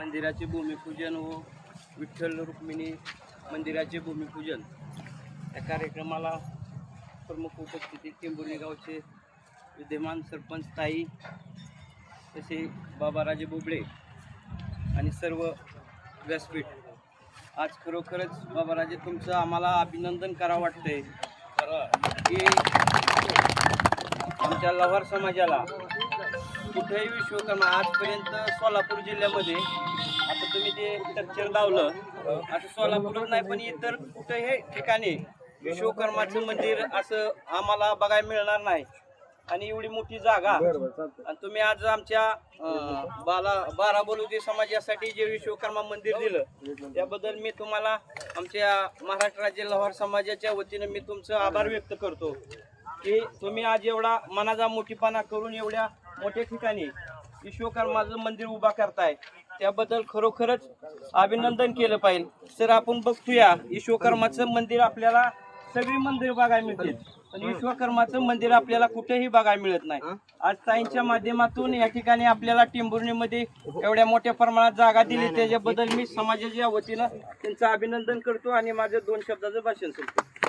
मंदिराचे भूमिपूजन व विठ्ठल रुक्मिणी मंदिराचे भूमिपूजन. या कार्यक्रमाला प्रमुख उपस्थिती टेंभुर्णी गावचे विद्यमान सरपंच ताई तसे बाबाराजे बोबडे आणि सर्व व्यासपीठ. आज खरोखरच बाबाराजे तुमचं आम्हाला अभिनंदन करावं वाटतंय. की आमच्या लवार समाजाला कुठेही विश्वकर्मा आजपर्यंत सोलापूर जिल्ह्यामध्ये आता तुम्ही ते स्ट्रक्चर लावलं आता सोलापूरच नाही पण इतर कुठेही ठिकाणी विश्वकर्माचं मंदिर असं आम्हाला बघायला मिळणार नाही. आणि एवढी मोठी जागा. आणि तुम्ही आज आमच्या बाला बारा बोलुदी समाजासाठी जे विश्वकर्मा मंदिर दिलं त्याबद्दल मी तुम्हाला आमच्या महाराष्ट्र राज्य लोहार समाजाच्या वतीनं मी तुमचं आभार व्यक्त करतो. की तुम्ही आज एवढा मनाचा मोठीपणा करून एवढ्या मोठ्या ठिकाणी विश्वकर्माचं मंदिर उभा करताय. त्याबद्दल खरोखरच अभिनंदन केलं पाहिजे. सर आपण बघतोया विश्वकर्माचं मंदिर आपल्याला सगळी मंदिर बघायला मिळतील. पण विश्वकर्माचं मंदिर आपल्याला कुठेही बघायला मिळत नाही. आज ताईंच्या माध्यमातून या ठिकाणी आपल्याला टिंबुर्णीमध्ये एवढ्या मोठ्या प्रमाणात जागा दिली. त्याच्याबद्दल मी समाजाच्या वतीनं त्यांचं अभिनंदन करतो आणि माझं दोन शब्दाचं भाषण करतो